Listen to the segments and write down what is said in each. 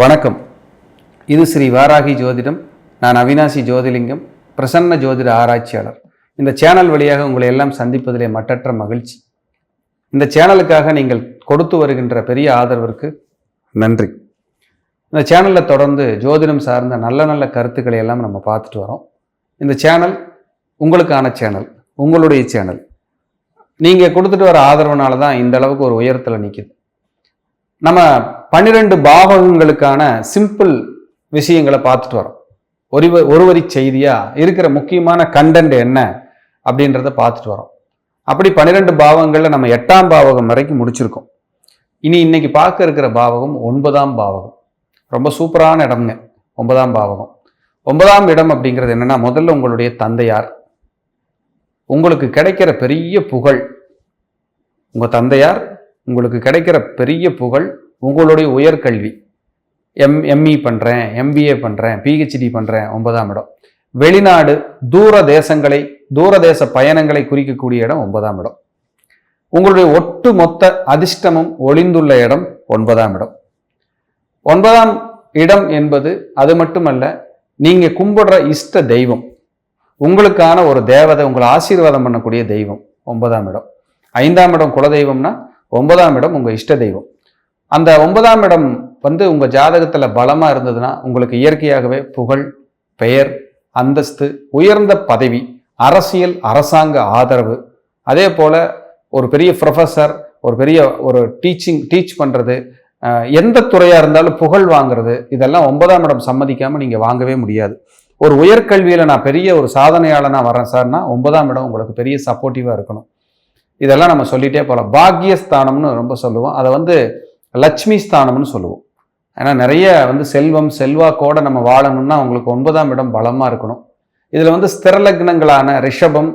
வணக்கம். இது ஸ்ரீ வாராகி ஜோதிடம். நான் அவினாசி ஜோதிலிங்கம் பிரசன்ன ஜோதிட ஆராய்ச்சியாளர். இந்த சேனல் வழியாக உங்களை எல்லாம் சந்திப்பதிலே மட்டற்ற மகிழ்ச்சி. இந்த சேனலுக்காக நீங்கள் கொடுத்து வருகின்ற பெரிய ஆதரவிற்கு நன்றி. இந்த சேனலில் தொடர்ந்து ஜோதிடம் சார்ந்த நல்ல நல்ல கருத்துக்களை எல்லாம் நம்ம பார்த்துட்டு வரோம். இந்த சேனல் உங்களுக்கான சேனல் உங்களுடைய சேனல். நீங்கள் கொடுத்துட்டு வர ஆதரவுனால தான் இந்த அளவுக்கு ஒரு உயரத்தில் நிற்கிது நம்ம பன்னிரெண்டு பாவகங்களுக்கான சிம்பிள் விஷயங்களை பார்த்துட்டு வரோம். ஒரு ஒருவரி செய்தியா இருக்கிற முக்கியமான கண்டென்ட் என்ன அப்படின்றத பார்த்துட்டு வரோம். அப்படி பன்னிரெண்டு பாவங்களில் நம்ம எட்டாம் பாவகம் வரைக்கும் முடிச்சிருக்கோம். இனி இன்னைக்கு பார்க்க இருக்கிற பாவகம் ஒன்பதாம் பாவகம். ரொம்ப சூப்பரான இடம்ங்க ஒன்பதாம் பாவகம். ஒன்பதாம் இடம் அப்படிங்கிறது என்னென்னா முதல்ல உங்களுடைய தந்தையார். உங்களுக்கு கிடைக்கிற பெரிய புகழ் உங்கள் தந்தையார் உங்களுக்கு கிடைக்கிற பெரிய புகழ் உங்களுடைய உயர்கல்வி எம் எம்இ பண்ணுறேன் எம்பிஏ பண்ணுறேன் பிஹெச்டி பண்ணுறேன் ஒன்பதாம் இடம். வெளிநாடு தூர தேசங்களை தூர தேச பயணங்களை குறிக்கக்கூடிய இடம் ஒன்பதாம் இடம். உங்களுடைய ஒட்டு மொத்த அதிர்ஷ்டமும் ஒளிந்துள்ள இடம் ஒன்பதாம் இடம். ஒன்பதாம் இடம் என்பது அது மட்டுமல்ல நீங்கள் கும்பிடுற இஷ்ட தெய்வம் உங்களுக்கான ஒரு தேவதை உங்களை ஆசீர்வாதம் பண்ணக்கூடிய தெய்வம் ஒன்பதாம் இடம். ஐந்தாம் இடம் குலதெய்வம்னா ஒன்பதாம் இடம் உங்கள் இஷ்ட தெய்வம். அந்த ஒன்பதாம் இடம் வந்து உங்கள் ஜாதகத்தில் பலமாக இருந்ததுன்னா உங்களுக்கு இயற்கையாகவே புகழ் பெயர் அந்தஸ்து உயர்ந்த பதவி அரசியல் அரசாங்க ஆதரவு. அதே போல் ஒரு பெரிய ப்ரொஃபஸர் ஒரு பெரிய ஒரு டீச்சிங் டீச் பண்ணுறது எந்த துறையாக இருந்தாலும் புகழ் வாங்குறது இதெல்லாம் ஒன்பதாம் இடம் சம்மதிக்காமல் நீங்கள் வாங்கவே முடியாது. ஒரு உயர்கல்வியில் நான் பெரிய ஒரு சாதனையாளனாக வரேன் சார்னா ஒன்பதாம் இடம் உங்களுக்கு பெரிய சப்போர்ட்டிவாக இருக்கணும். இதெல்லாம் நம்ம சொல்லிட்டே போகலாம் பாக்கியஸ்தானம்னு ரொம்ப சொல்லுவோம். அதை வந்து லட்சுமி ஸ்தானம்னு சொல்லுவோம். ஏன்னா நிறைய வந்து செல்வம் செல்வாக்கோட நம்ம வாழணும்னா உங்களுக்கு ஒன்பதாம் இடம் பலமாக இருக்கணும். இதில் வந்து ஸ்திரலக்னங்களான ரிஷபம்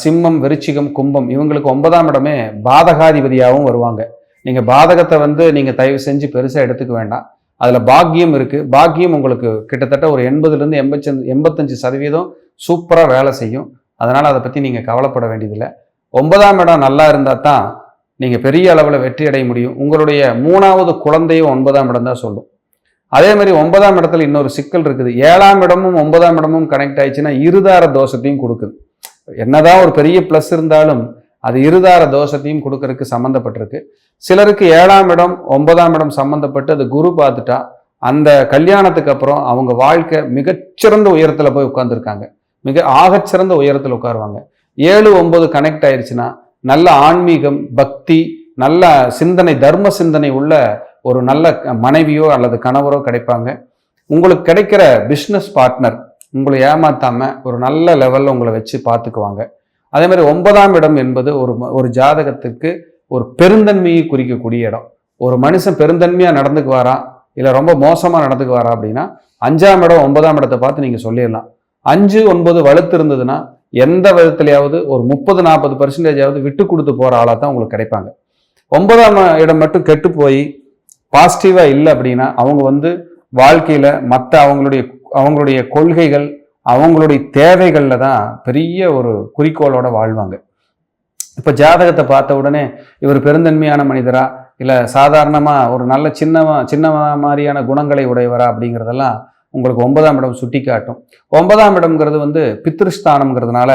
சிம்மம் விருச்சிகம் கும்பம் இவங்களுக்கு ஒன்பதாம் இடமே பாதகாதிபதியாகவும் வருவாங்க. நீங்கள் பாதகத்தை வந்து நீங்கள் தயவு செஞ்சு பெருசாக எடுத்துக்க வேண்டாம். அதில் பாக்கியம் இருக்குது பாக்கியம் உங்களுக்கு கிட்டத்தட்ட ஒரு எண்பதுலேருந்து எண்பத்தஞ்சு எண்பத்தஞ்சு சதவீதம் சூப்பராக வேலை செய்யும். அதனால் அதை பற்றி நீங்கள் கவலைப்பட வேண்டியதில்லை. ஒன்பதாம் இடம் நல்லா இருந்தால் தான் நீங்கள் பெரிய அளவில் வெற்றி அடைய முடியும். உங்களுடைய மூணாவது குழந்தையும் ஒன்பதாம் இடம் தான் சொல்லும். அதே மாதிரி ஒன்பதாம் இடத்துல இன்னொரு சிக்கல் இருக்குது. ஏழாம் இடமும் ஒன்பதாம் இடமும் கனெக்ட் ஆயிடுச்சுன்னா இருதார தோஷத்தையும் கொடுக்குது. என்னதான் ஒரு பெரிய ப்ளஸ் இருந்தாலும் அது இருதார தோஷத்தையும் கொடுக்கறதுக்கு சம்மந்தப்பட்டிருக்கு. சிலருக்கு ஏழாம் இடம் ஒன்பதாம் இடம் சம்மந்தப்பட்டு அது குரு பார்த்துட்டா அந்த கல்யாணத்துக்கு அப்புறம் அவங்க வாழ்க்கை மிகச்சிறந்த உயரத்தில் போய் உட்காந்துருக்காங்க மிக ஆகச்சிறந்த உயரத்தில் உட்காருவாங்க. ஏழு ஒன்பது கனெக்ட் ஆயிடுச்சுன்னா நல்ல ஆன்மீகம் பக்தி நல்ல சிந்தனை தர்ம சிந்தனை உள்ள ஒரு நல்ல மனைவியோ அல்லது கணவரோ கிடைப்பாங்க. உங்களுக்கு கிடைக்கிற பிஸ்னஸ் பார்ட்னர் உங்களை ஏமாற்றாமல் ஒரு நல்ல லெவலில் உங்களை வச்சு பார்த்துக்குவாங்க. அதே மாதிரி ஒன்பதாம் இடம் என்பது ஒரு ஒரு ஜாதகத்துக்கு ஒரு பெருந்தன்மையை குறிக்கக்கூடிய இடம். ஒரு மனுஷன் பெருந்தன்மையா நடந்துக்குவாரா? இல்லை ரொம்ப மோசமா நடந்துக்குவாரா அப்படின்னா அஞ்சாம் இடம் ஒன்பதாம் இடத்தை பார்த்து நீங்கள் சொல்லிடலாம். அஞ்சு ஒன்பது வலுத்து இருந்ததுன்னா எந்த விதத்துலையாவது ஒரு முப்பது நாற்பது பர்சன்டேஜாவது விட்டு கொடுத்து போகிற ஆளாக தான் உங்களுக்கு கிடைப்பாங்க. ஒன்பதாம் இடம் மட்டும் கெட்டு போய் பாசிட்டிவாக இல்லை அப்படின்னா அவங்க வந்து வாழ்க்கையில் மற்ற அவங்களுடைய அவங்களுடைய கொள்கைகள் அவங்களுடைய தேவைகளில் தான் பெரிய ஒரு குறிக்கோளோட வாழ்வாங்க. இப்போ ஜாதகத்தை பார்த்த உடனே இவர் பெருந்தன்மையான மனிதரா? இல்லை சாதாரணமாக ஒரு நல்ல சின்ன சின்ன மாதிரியான குணங்களை உடையவரா அப்படிங்கிறதெல்லாம் உங்களுக்கு ஒன்பதாம் இடம் சுட்டி காட்டும் ஒன்பதாம் இடம்ங்கிறது வந்து பித்ருஸ்தானம்ங்கிறதுனால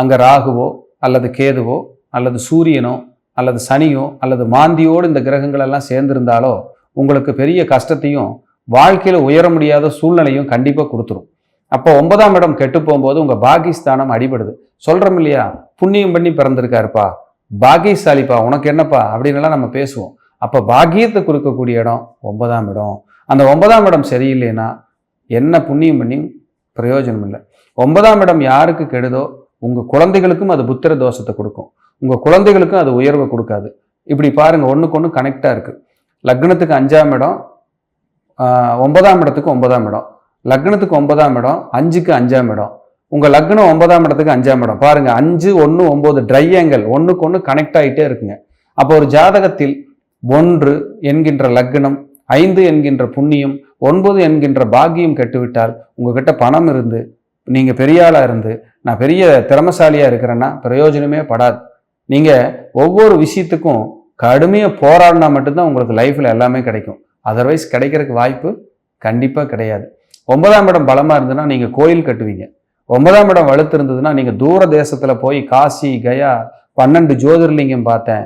அங்கே ராகுவோ அல்லது கேதுவோ அல்லது சூரியனோ அல்லது சனியோ அல்லது மாந்தியோடு இந்த கிரகங்கள் எல்லாம் சேர்ந்திருந்தாலோ உங்களுக்கு பெரிய கஷ்டத்தையும் வாழ்க்கையில் உயர முடியாத சூழ்நிலையும் கண்டிப்பாக கொடுத்துரும். அப்போ ஒன்பதாம் இடம் கெட்டு போகும்போது உங்கள் பாகிஸ்தானம் அடிபடுது. சொல்கிறோம் இல்லையா? புண்ணியம் பண்ணி பிறந்திருக்காருப்பா. பாகியசாலிப்பா உனக்கு என்னப்பா? அப்படின்லாம் நம்ம பேசுவோம். அப்போ பாகியத்தை கொடுக்கக்கூடிய இடம் ஒன்பதாம் இடம். அந்த ஒன்பதாம் இடம் சரியில்லைன்னா என்ன புண்ணியம் பண்ணி பிரயோஜனம் இல்லை. ஒன்பதாம் இடம் யாருக்கு கெடுதோ உங்கள் குழந்தைகளுக்கும் அது புத்திர தோஷத்தை கொடுக்கும். உங்கள் குழந்தைகளுக்கும் அது உயர்வை கொடுக்காது. இப்படி பாருங்கள் ஒன்றுக்கு ஒன்று கனெக்டாக இருக்குது லக்னத்துக்கு அஞ்சாம் இடம் ஒன்பதாம் இடத்துக்கு ஒன்பதாம் இடம். லக்னத்துக்கு ஒன்பதாம் இடம் அஞ்சுக்கு அஞ்சாம் இடம். உங்கள் லக்னம் ஒன்பதாம் இடத்துக்கு அஞ்சாம் இடம். பாருங்கள் அஞ்சு ஒன்று ஒம்பது ட்ரையங்கள் ஒன்றுக்கு ஒன்று கனெக்ட் ஆகிட்டே இருக்குங்க. அப்போ ஒரு ஜாதகத்தில் ஒன்று என்கின்ற லக்னம் ஐந்து என்கின்ற புண்ணியம் ஒன்பது என்கின்ற பாக்கியம் கெட்டுவிட்டால் உங்ககிட்ட பணம் இருந்து நீங்கள் பெரிய இருந்து நான் பெரிய திறமசாலியாக இருக்கிறேன்னா பிரயோஜனமே படாது. நீங்கள் ஒவ்வொரு விஷயத்துக்கும் கடுமையாக போராடினா மட்டும்தான் உங்களுக்கு லைஃப்பில் எல்லாமே கிடைக்கும். அதர்வைஸ் கிடைக்கிறதுக்கு வாய்ப்பு கண்டிப்பாக கிடையாது. ஒன்பதாம் இடம் பலமாக இருந்ததுன்னா நீங்கள் கோயில் கட்டுவீங்க. ஒன்பதாம் இடம் வலுத்து இருந்ததுன்னா நீங்கள் தூர தேசத்தில் போய் காசி கயா பன்னெண்டு ஜோதிர்லிங்கம் பார்த்தேன்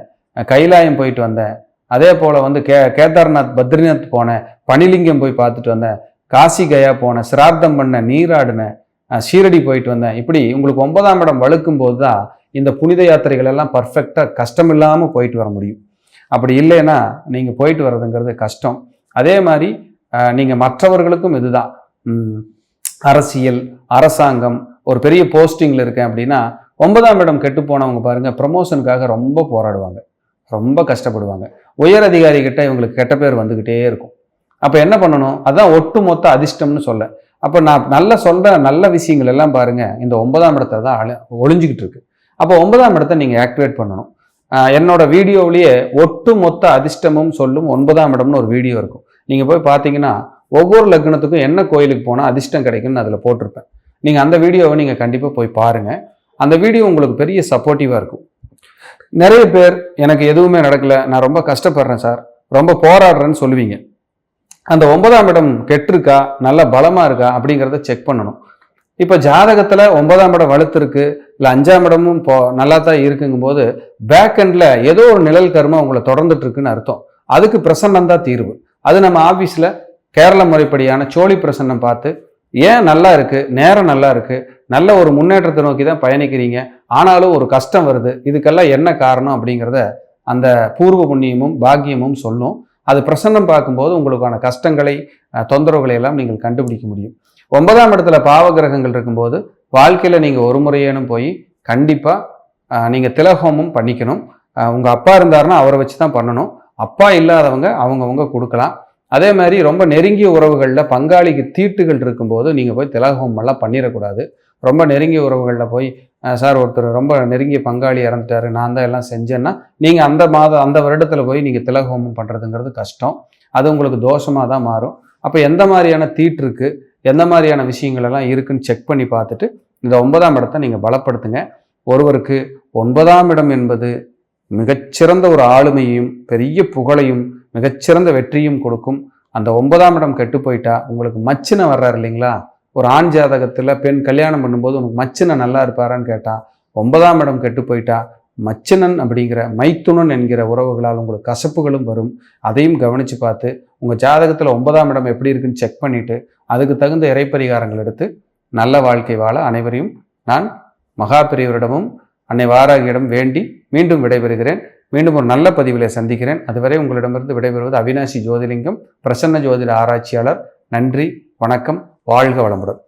கைலாயம் போயிட்டு வந்தேன் அதே போல் வந்து கே கேதார்நாத் பத்ரிநாத் போனேன் பனிலிங்கம் போய் பார்த்துட்டு வந்தேன் காசி கயா போனேன் சிரார்த்தம் பண்ணேன் நீராடினேன் ஷீரடி போயிட்டு வந்தேன் இப்படி உங்களுக்கு ஒன்பதாம் இடம் வழுக்கும் போது தான் இந்த புனித யாத்திரைகள் எல்லாம் பர்ஃபெக்டாக கஷ்டம் இல்லாமல் போயிட்டு வர முடியும். அப்படி இல்லைன்னா நீங்கள் போயிட்டு வர்றதுங்கிறது கஷ்டம். அதே மாதிரி நீங்கள் மற்றவர்களுக்கும் இதுதான் அரசியல் அரசாங்கம் ஒரு பெரிய போஸ்டிங்கில் இருக்கேன் அப்படின்னா ஒன்பதாம் இடம் கெட்டு போனவங்க பாருங்க ப்ரமோஷனுக்காக ரொம்ப போராடுவாங்க. ரொம்ப கஷ்டப்படுவாங்க. உயர் அதிகாரிகிட்ட இவங்களுக்கு கெட்ட பேர் வந்துக்கிட்டே இருக்கும். அப்போ என்ன பண்ணணும்? அதுதான் ஒட்டு மொத்த அதிர்ஷ்டம்னு சொல்ல. அப்போ நான் நல்லா சொல்கிற நல்ல விஷயங்கள் எல்லாம் பாருங்கள் இந்த ஒன்பதாம் இடத்தை தான் அழ- ஒளிஞ்சுக்கிட்டு இருக்கு. அப்போ ஒன்பதாம் இடத்தை நீங்கள் ஆக்டிவேட் பண்ணணும். என்னோட வீடியோவிலேயே ஒட்டுமொத்த அதிர்ஷ்டமும் சொல்லும் ஒன்பதாம் இடம்னு ஒரு வீடியோ இருக்கும். நீங்கள் போய் பார்த்தீங்கன்னா ஒவ்வொரு லக்னத்துக்கும் என்ன கோயிலுக்கு போனால் அதிர்ஷ்டம் கிடைக்கும்னு அதில் போட்டிருப்பேன். நீங்கள் அந்த வீடியோவை நீங்கள் கண்டிப்பாக போய் பாருங்கள் அந்த வீடியோ உங்களுக்கு பெரிய சப்போர்ட்டிவாக இருக்கும். நிறைய பேர் எனக்கு எதுவுமே நடக்கல நான் ரொம்ப கஷ்டப்படுறேன் சார். ரொம்ப போராடுறேன்னு சொல்லுவீங்க. அந்த ஒன்பதாம் இடம் கெட்டிருக்கா நல்ல பலமாக இருக்கா அப்படிங்கிறத செக் பண்ணணும். இப்போ ஜாதகத்தில் ஒன்பதாம் இடம் வளர்த்துருக்கு இல்லை அஞ்சாம் இடமும் போ நல்லா தான் இருக்குங்கும்போது பேக் பேக்கெண்டில் ஏதோ ஒரு நிழல் கர்மம் உங்களை தொடர்ந்துட்டு இருக்குன்னு அர்த்தம். அதுக்கு பிரசன்னம் தான் தீர்வு. அது நம்ம ஆஃபீஸில் கேரள முறைப்படியான சோழி பிரசன்னம் பார்த்து ஏன் நல்லா இருக்குது நேரம் நல்லா இருக்குது நல்ல ஒரு முன்னேற்றத்தை நோக்கி தான் பயணிக்கிறீங்க. ஆனாலும் ஒரு கஷ்டம் வருது. இதுக்கெல்லாம் என்ன காரணம் அப்படிங்கிறத அந்த பூர்வ புண்ணியமும் பாக்கியமும் சொல்லும். அது பிரசன்னம் பார்க்கும்போது உங்களுக்கான கஷ்டங்களை தொந்தரவுகளை எல்லாம் நீங்கள் கண்டுபிடிக்க முடியும். ஒன்பதாம் இடத்துல பாவ கிரகங்கள் இருக்கும்போது வாழ்க்கையில் நீங்கள் ஒரு முறையேனும் போய் கண்டிப்பாக நீங்கள் திலகோமம் பண்ணிக்கணும். உங்கள் அப்பா இருந்தாருன்னா அவரை வச்சு தான் பண்ணணும். அப்பா இல்லாதவங்க அவங்கவுங்க கொடுக்கலாம். அதே மாதிரி ரொம்ப நெருங்கிய உறவுகளில் பங்காளிக்கு தீட்டுகள் இருக்கும்போது நீங்கள் போய் திலகோமம் எல்லாம் பண்ணிடக்கூடாது. ரொம்ப நெருங்கிய உறவுகளில் போய் சார் ஒருத்தர் ரொம்ப நெருங்கிய பங்காளி இறந்துட்டாரு நான் தான் எல்லாம் செஞ்சேன்னா நீங்கள் அந்த மாதம் அந்த வருடத்தில் போய் நீங்கள் திலகோமம் பண்ணுறதுங்கிறது கஷ்டம். அது உங்களுக்கு தோஷமாக தான் மாறும். அப்போ எந்த மாதிரியான தீட்டிருக்கு எந்த மாதிரியான விஷயங்கள் எல்லாம் இருக்குன்னு செக் பண்ணி பார்த்துட்டு இந்த ஒன்பதாம் இடத்தை நீங்கள் பலப்படுத்துங்க. ஒருவருக்கு ஒன்பதாம் இடம் என்பது மிகச்சிறந்த ஒரு ஆளுமையும் பெரிய புகழையும் மிகச்சிறந்த வெற்றியும் கொடுக்கும். அந்த ஒன்பதாம் இடம் கெட்டு போயிட்டா உங்களுக்கு மச்சினை வர்றாரு இல்லைங்களா? ஒரு ஆண் ஜாதகத்தில் பெண் கல்யாணம் பண்ணும்போது உனக்கு மச்சினன் நல்லா இருப்பாரான்னு கேட்டால் ஒன்பதாம் இடம் கெட்டு போயிட்டா மச்சினன் அப்படிங்கிற மைத்துனன் என்கிற உறவுகளால் உங்களுக்கு கசப்புகளும் வரும். அதையும் கவனித்து பார்த்து உங்கள் ஜாதகத்தில் ஒன்பதாம் இடம் எப்படி இருக்குன்னு செக் பண்ணிவிட்டு அதுக்கு தகுந்த இறைப்பரிகாரங்கள் எடுத்து நல்ல வாழ்க்கை வாழ அனைவரையும் நான் மகாபிரியவரிடமும் அன்னை வாராகியிடம் வேண்டி மீண்டும் விடைபெறுகிறேன். மீண்டும் ஒரு நல்ல பதிவிலே சந்திக்கிறேன். அதுவரை உங்களிடமிருந்து விடைபெறுவது அவினாசி ஜோதிலிங்கம் பிரசன்ன ஜோதிட ஆராய்ச்சியாளர். நன்றி வணக்கம். வாழ்க வளமுடன்.